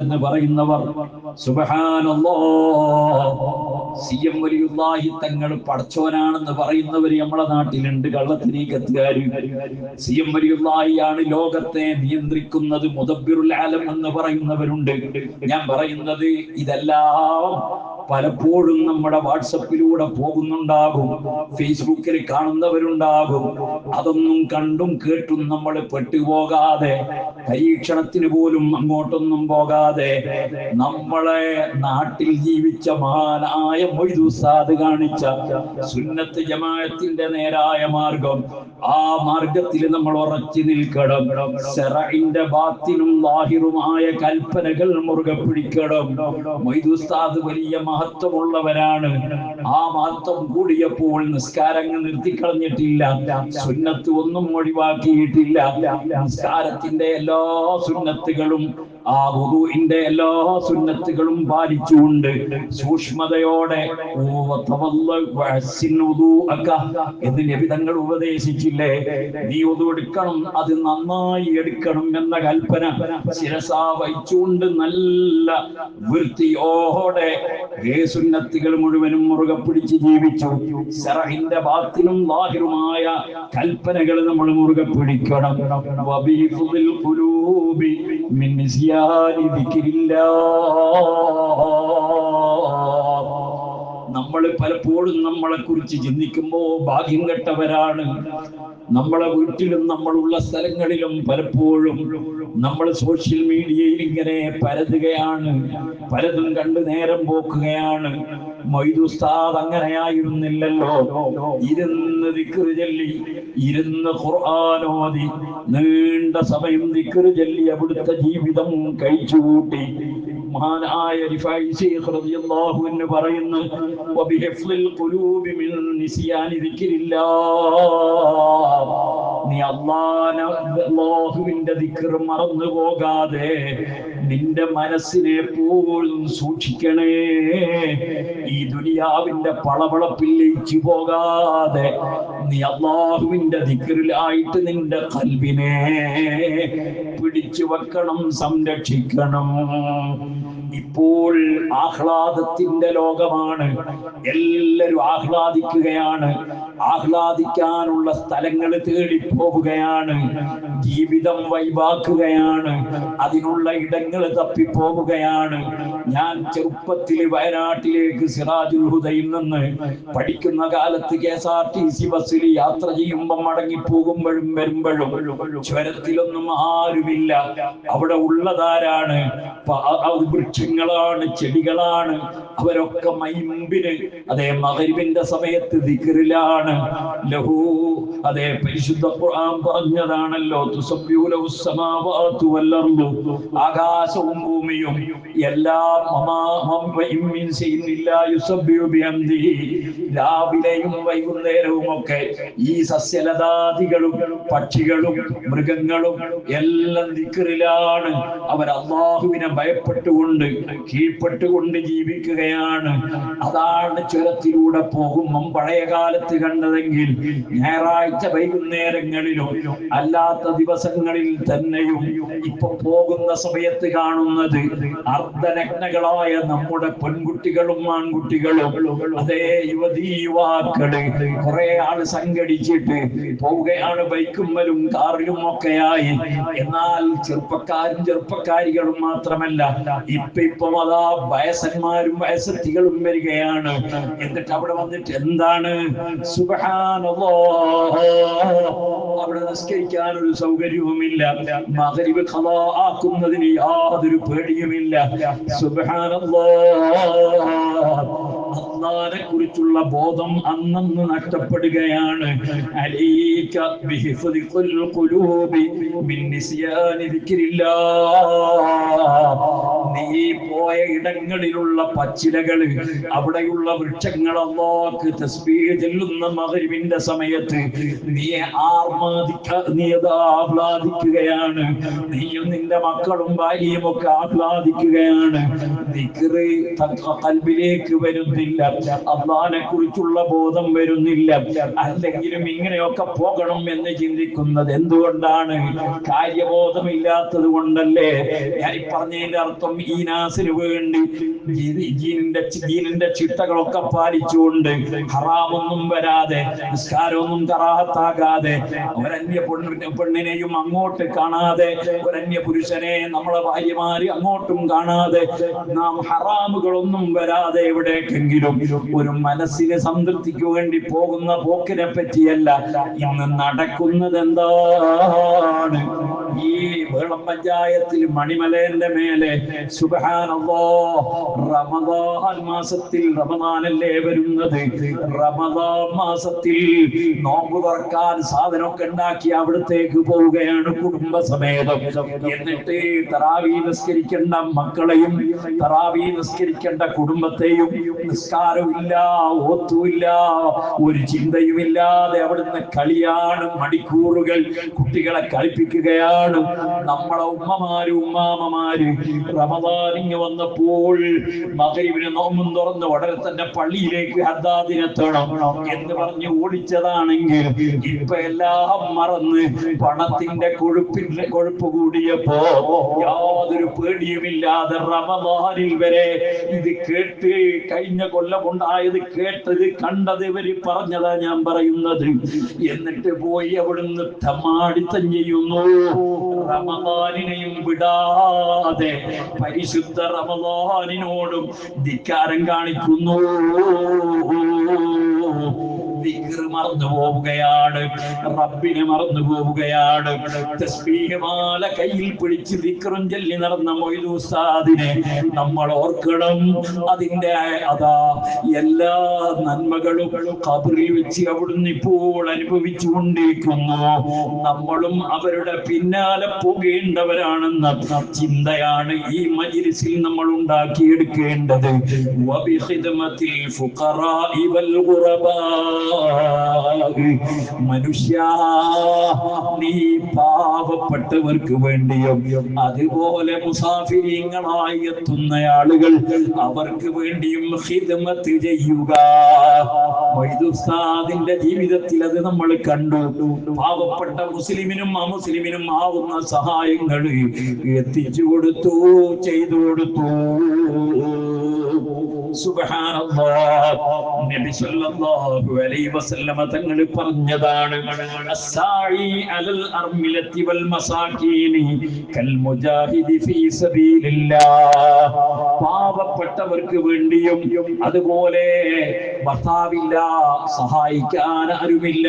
എന്ന് പറയുന്നവർ സുബഹാനല്ലോ C M വലിയുല്ലാഹി തങ്ങൾ പടച്ചോനാണെന്ന് പറയുന്നവർ നമ്മളെ നാട്ടിലുണ്ട് കള്ളത്തിനീക്കത്തുകാര് സി എം വലിയുല്ലാഹിയാണ് ലോകത്തെ നിയന്ത്രിക്കുന്നത് മുദബിറുൽ ആലം എന്ന് പറയുന്നവരുണ്ട്. ഞാൻ പറയുന്നത് ഇതെല്ലാം പലപ്പോഴും നമ്മുടെ വാട്സപ്പിലൂടെ പോകുന്നുണ്ടാകും. ഫേസ്ബുക്കിൽ കാണുന്നവരുണ്ടാകും. അതൊന്നും കണ്ടും കേട്ടും നമ്മൾ പെട്ടുപോകാതെ പരീക്ഷണത്തിന് പോലും അങ്ങോട്ടൊന്നും പോകാതെ നമ്മളെ നാട്ടിൽ ജീവിച്ച മഹാനായ മൊയ്തുസാദ് കാണിച്ച സുന്നത്ത് ജമാഅത്തിന്റെ നേരായ മാർഗം ആ മാർഗത്തിൽ നമ്മൾ ഉറച്ചു നിൽക്കണം. സെറയിന്റെ ബാത്തിനും ലാഹിറുമായ കൽപ്പനകൾ മുറുകെ പിടിക്കണം. മൊയ്തുസ്താദ് വലിയ മഹത്വമുള്ളവരാണ്. ആ മഹത്വം കൂടിയപ്പോൾ നിസ്കാരങ്ങൾ നിർത്തിക്കളഞ്ഞിട്ടില്ല. സുന്നത്ത് ഒന്നും ഒഴിവാക്കിയിട്ടില്ല. നിസ്കാരത്തിന്റെ എല്ലാ സുന്നത്തുകളും ആ വുദൂഇന്റെ എല്ലാ സുന്നത്തുകളും പാലിച്ചുകൊണ്ട് സൂക്ഷ്മതയോടെ എന്ന് നബിതങ്ങൾ ഉപദേശിച്ചില്ലേ? നീ ഒതു എടുക്കണം അത് നന്നായി എടുക്കണം എന്ന കൽപ്പന ശിരസാ വഹിച്ചുകൊണ്ട് നല്ല വൃത്തിയോടെ ഏ സുന്നത്തുകൾ മുഴുവനും മുറുകെ പിടിച്ച് ജീവിച്ചു. സെറഹിന്റെ ബാത്തിനും ലാഹിറുമായ കൽപ്പനകൾ നമ്മൾ മുറുകെ പിടിക്കണം. ഖുലൂബി മിൻ നിസ്യാനി ദിക്രില്ലാഹ്. നമ്മൾ പലപ്പോഴും നമ്മളെ കുറിച്ച് ചിന്തിക്കുമ്പോ ഭാഗ്യം കെട്ടവരാണ്. നമ്മളെ വീട്ടിലും നമ്മളുള്ള സ്ഥലങ്ങളിലും പലപ്പോഴും നമ്മൾ സോഷ്യൽ മീഡിയയിൽ ഇങ്ങനെ പരതുകയാണ്. പലതും കണ്ട് നേരം പോക്കുകയാണ്. മൈദുസ്താദ് അങ്ങനെയായിരുന്നില്ലല്ലോ. ഇരുന്ന് ദിക്കറ് ചൊല്ലി ഇരുന്ന് ഖുർആാനോദി നീണ്ട സമയം ദിക്കറ് ചൊല്ലി അവിടുത്തെ ജീവിതം കഴിച്ചുകൂട്ടി. മഹാനായ റിഫായി ശൈഖ് റളിയല്ലാഹു അൻഹു പറയുന്നു വബിഹഫ്ലിൽ ഖുലൂബി മിൻ നിസിയാനി ദിക്രില്ലാഹ് നീ അല്ലാഹന അല്ലാഹുവിന്റെ ദിക്ർ മറന്നു പോകാതെ നിന്റെ മനസ്സിനെ എപ്പോഴും സൂക്ഷിക്കണേ. ഈ ദുനിയാവിന്റെ പളവളപ്പിൽ ലയിച്ചു പോകാതെ നീ അള്ളാഹുവിന്റെ ദിക്റിലായിട്ട് നിന്റെ കൽവിനെ പിടിച്ചു വെക്കണം സംരക്ഷിക്കണം. ഇപ്പോൾ ആഹ്ലാദത്തിന്റെ ലോകമാണ്. എല്ലാവരും ആഹ്ലാദിക്കുകയാണ്. ആഹ്ലാദിക്കാനുള്ള സ്ഥലങ്ങൾ തേടിപ്പോവുകയാണ്. ജീവിതം വൈവാക്കുകയാണ്. അതിനുള്ള ഇടങ്ങൾ തപ്പിപ്പോവുകയാണ്. ഞാൻ ചെറുപ്പത്തിൽ വയനാട്ടിലേക്ക് സിറാജുൽ ഹുദയിൽ നിന്ന് പഠിക്കുന്ന കാലത്ത് K S R T C ബസ്സിൽ യാത്ര ചെയ്യുമ്പോൾ മടങ്ങിപ്പോകുമ്പോഴും വരുമ്പോഴും ചുരത്തിലൊന്നും ആരുമില്ല. അവിടെ ഉള്ളതാരാണ്? വൃക്ഷങ്ങളാണ് ചെടികളാണ്. അവരൊക്കെ മൈമ്പിന് അതേ മകരിവിന്റെ സമയത്ത് ദിക്കറിലാണ് ലഹു അതേ പരിശുദ്ധ ഖുർആൻ പറഞ്ഞതാണല്ലോ ആകാശവും ഭൂമിയും എല്ലാം രാവിലെയും വൈകുന്നേരവും ഒക്കെ ഈ സസ്യലതാദികളും പക്ഷികളും മൃഗങ്ങളും എല്ലാം ദിക്കറിലാണ് അവർ അള്ളാഹുവിനെ ഭയപ്പെട്ടുകൊണ്ട് കീഴ്പ്പെട്ടുകൊണ്ട് ജീവിക്കുകയാണ്. അതാണ് ചുരത്തിലൂടെ പോകുമ്പം പഴയ കാലത്ത് കണ്ടതെങ്കിൽ ഞായറാഴ്ച വൈകുന്നേരങ്ങളിലും അല്ലാത്ത ദിവസങ്ങളിൽ തന്നെയും ഇപ്പൊ പോകുന്ന സമയത്ത് കാണുന്നത് അർദ്ധനഗ്നകളായ നമ്മുടെ പെൺകുട്ടികളും ആൺകുട്ടികളും അതേ യുവതി യുവാക്കൾ കുറെ ആൾ സംഘടിച്ചിട്ട് പോവുകയാണ് ബൈക്കുമ്മലും കാറിലും ഒക്കെയായി. എന്നാൽ ചെറുപ്പക്കാരും ചെറുപ്പക്കാരികളും മാത്രമല്ല ഇപ്പൊ ഇപ്പം അതാ വയസ്സന്മാരും വയസ്സത്തികളും വരികയാണ്. എന്നിട്ട് അവിടെ വന്നിട്ട് എന്താണ്? അവിടെ നിസ്കരിക്കാൻ ഒരു സൗകര്യവുമില്ല. മകരിവ് കഥ ആക്കുന്നതിന് യാതൊരു പേടിയുമില്ല. അള്ളാനെ കുറിച്ചുള്ള ബോധം അന്നന്ന് നഷ്ടപ്പെടുകയാണ്. നീ പോയ ഇടങ്ങളിലുള്ള പച്ചിലകൾ അവിടെയുള്ള വൃക്ഷങ്ങൾ അള്ളാഹ്ക്ക് തസ്ബീഹ് ചെല്ലുന്ന മകരിവിന്റെ സമയത്ത് നീ ആർമാദിക്ക നീ അത് ആഹ്ലാദിക്കുകയാണ്. നീയും നിന്റെ മക്കളും ഭാര്യയും ഒക്കെ ആഹ്ലാദിക്കുകയാണ്. കൽബിലേക്ക് വരുന്നില്ല. അള്ളാനെ കുറിച്ചുള്ള ബോധം വരുന്നില്ല. അല്ലെങ്കിലും ഇങ്ങനെയൊക്കെ പോകണം എന്ന് ചിന്തിക്കുന്നത് എന്തുകൊണ്ടാണ്? കാര്യബോധമില്ലാത്തത് കൊണ്ടല്ലേ? ഞാൻ ഈ പറഞ്ഞതിന്റെ അർത്ഥം ഈ നാസിന് വേണ്ടി ജീനിന്റെ ചിട്ടകളൊക്കെ പാലിച്ചുകൊണ്ട് ഹറാമൊന്നും വരാതെ നിസ്കാരമൊന്നും കറാഹത്താകാതെ ഒരന്യ പെണ്ണിനെ പെണ്ണിനെയും അങ്ങോട്ട് കാണാതെ ഒരന്യ പുരുഷനെ നമ്മളെ ഭാര്യമാര് അങ്ങോട്ടും കാണാതെ നാം ഹറാമുകളൊന്നും വരാതെ എവിടേക്കെങ്കിലും ഒരു മനസ്സിനെ സംതൃപ്തിക്ക് വേണ്ടി പോകുന്ന പോക്കിനെ പറ്റിയല്ല ഇന്ന് നടക്കുന്നത് വേളം പഞ്ചായത്തിൽ മണിമലേന്റെ മേലെ. റമദാൻ മാസത്തിൽ റമദാനല്ലേ വരുന്നത്? റമദാൻ മാസത്തിൽ നോമ്പ് തുറക്കാൻ സാധനമൊക്കെ ഉണ്ടാക്കി അവിടത്തേക്ക് പോവുകയാണ് കുടുംബസമേതം. എന്നിട്ട് തറാവി നിസ്കരിക്കേണ്ട മക്കളെയും തറാവി നിസ്കരിക്കേണ്ട കുടുംബത്തെയും നിസ്കാരമില്ല ഓത്തുമില്ല ഒരു ചിന്തയുമില്ലാതെ അവിടുന്ന് കളിയാണ് മണിക്കൂറുകൾ കുട്ടികളെ കളിപ്പിക്കുകയാണ്. നമ്മളെ ഉമ്മമാര് ഉമ്മാമമാര് റമദാനിങ് വന്നപ്പോൾ മകരിവിന് നോമ്പും തുറന്ന് ഉടനെ തന്നെ പള്ളിയിലേക്ക് എന്ന് പറഞ്ഞ് ഓടിച്ചതാണെങ്കിൽ ഇപ്പൊ എല്ലാം മറന്ന് പണത്തിന്റെ കൊഴുപ്പിന്റെ കൊഴുപ്പ് കൂടിയപ്പോ യാതൊരു പേടിയുമില്ലാതെ റമദാനിൽ വരെ ഇത് കേട്ട് കഴിഞ്ഞ കൊല്ലമുണ്ടായത് കേട്ടത് കണ്ടത് ഇവർ പറഞ്ഞതാ ഞാൻ പറയുന്നത്. എന്നിട്ട് പോയി അവിടുന്ന് തമാടിത്തം ചെയ്യുന്നു റമദാനിനെയും വിടാതെ പരിശുദ്ധ റമദാനിനോടും ധിക്കാരം കാണിക്കുന്നു. ദിക്റ് മറന്നു പോവുകയാണ്. റബ്ബിനെ മറന്നു പോവുകയാണ്. തസ്ബീഹമാല കയ്യിൽ പിടിച്ച് ദിക്റും ചൊല്ലി നടന്ന മൊയ്തു ഉസ്താദിനെ നമ്മൾ ഓർക്കണം. അതിന്റെ അതാ എല്ലാ നന്മകളും കബറിൽ വെച്ച് അവിടുന്ന് ഇപ്പോൾ അനുഭവിച്ചു കൊണ്ടിരിക്കുന്നു നമ്മളും അവരുടെ പിന്നാലെ പോകേണ്ടവരാണെന്ന ചിന്തയാണ് ഈ മജിലിസിൽ നമ്മൾ ഉണ്ടാക്കിയെടുക്കേണ്ടത്. വബിഖിദ്മത്തിൽ ഫുഖറാഇ വൽ ഗുറബാ. മനുഷ്യ നീ പാവപ്പെട്ടവർക്ക് വേണ്ടിയും അതുപോലെ മുസാഫിരിങ്ങളായി എത്തുന്ന ആളുകൾ അവർക്ക് വേണ്ടിയും ഹിതമത്ത് ചെയ്യുക. വൈദുസ്താദിന്റെ ജീവിതത്തിൽ അത് നമ്മൾ കണ്ടു. പാവപ്പെട്ട മുസ്ലിമിനും അമുസ്ലിമിനും ആവുന്ന സഹായങ്ങൾ എത്തിച്ചു കൊടുത്തു ചെയ്തു കൊടുത്തു. അലൈഹി വസല്ലമ തങ്ങൾ പറഞ്ഞതാണ് അലൽ അർമിലത്തി വൽ കൽ മുജാഹിദി ഫീ പാവപ്പെട്ടവർക്ക് വേണ്ടിയും അതുപോലെ ഭർത്താവില്ല സഹായിക്കാൻ ആരുമില്ല.